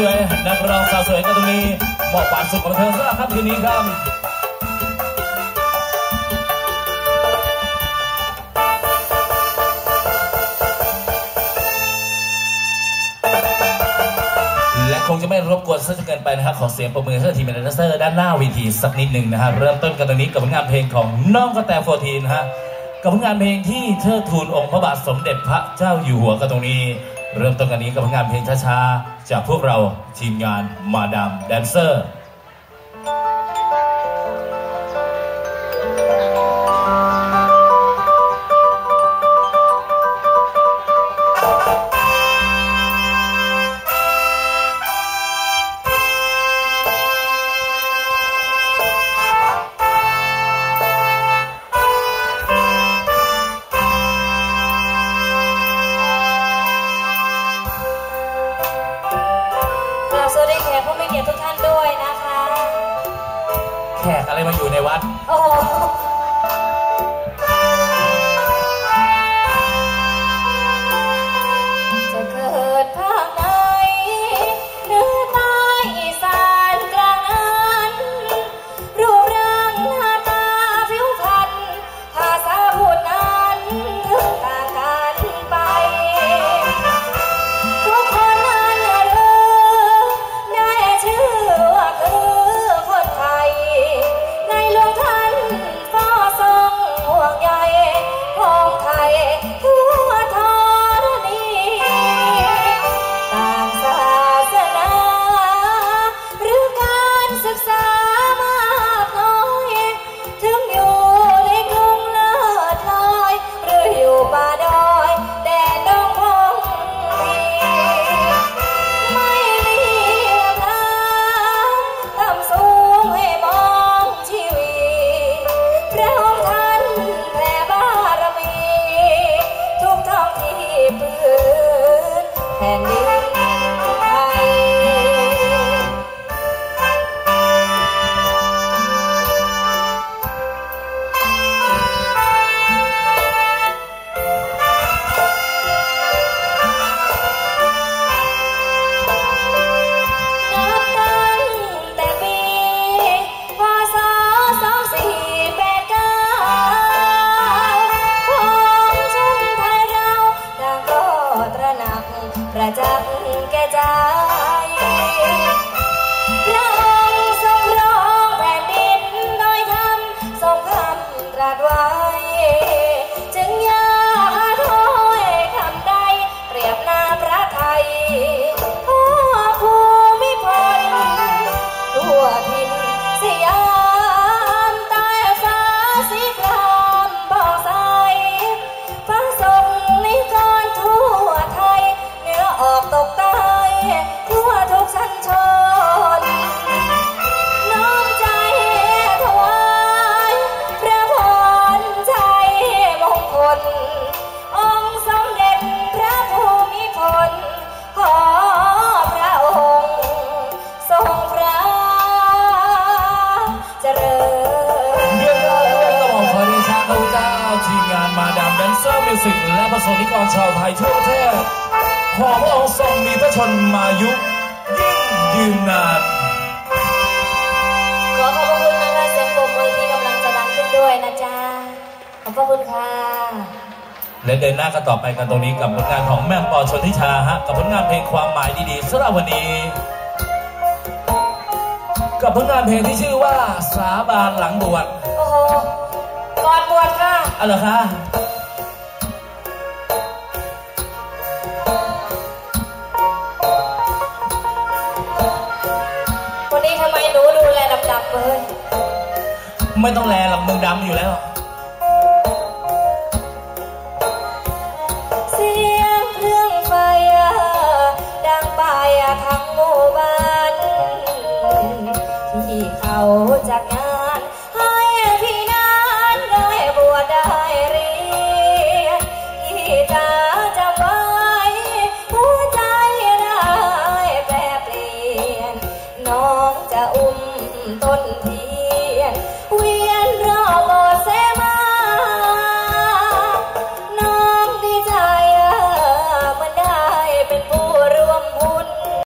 วสวยนักร้องสาวสวยกันตรงนี้มอบความสุขของเธอสำหรับค่ำคืนนี้ครับและคงจะไม่รบกวนซะจนเกินไปนะครับขอเสียงประมือให้กับทีมแดนเซอร์ด้านหน้าเวทีสักนิดหนึ่งนะครับเริ่มต้นกันตรงนี้กับผลงานเพลงของน้องกระแตโฟทีนฮะกับผลงานเพลงที่เทิดทูนองค์พระบาทสมเด็จพระเจ้าอยู่หัวกันตรงนี้ เริ่มต้นกันนี้กับผลงานเพลงช้าๆ จากพวกเราทีมงานมาดามแดนเซอร์ สวัสดีแขกผู้มีเกียรติทุกท่านด้วยนะคะ แขกอะไรมาอยู่ในวัด โอ้โหำ สนิกรชาวไทยทั่วประเทศขอพระองค์ทรงมีพระชนมายุยิ่งยืนนาน ขอขอบพระคุณนะคะเสียงปรบมือที่กำลังจะดังขึ้นด้วยนะจ๊ะ ขอบพระคุณค่ะ และเดินหน้ากันต่อไปกันตรงนี้กับผลงานของแม่ปอชนทิชาฮะกับผลงานเพลงความหมายดีๆสำหรับวันนี้ กับผลงานเพลงที่ชื่อว่าสาบานหลังบวชโอ้โหก่อนบวชค่ะอะเหรอคะ ไม่ต้องแลหรอกมึงดำอยู่แล้ว เสียงเครื่องไฟดังไปทั้ง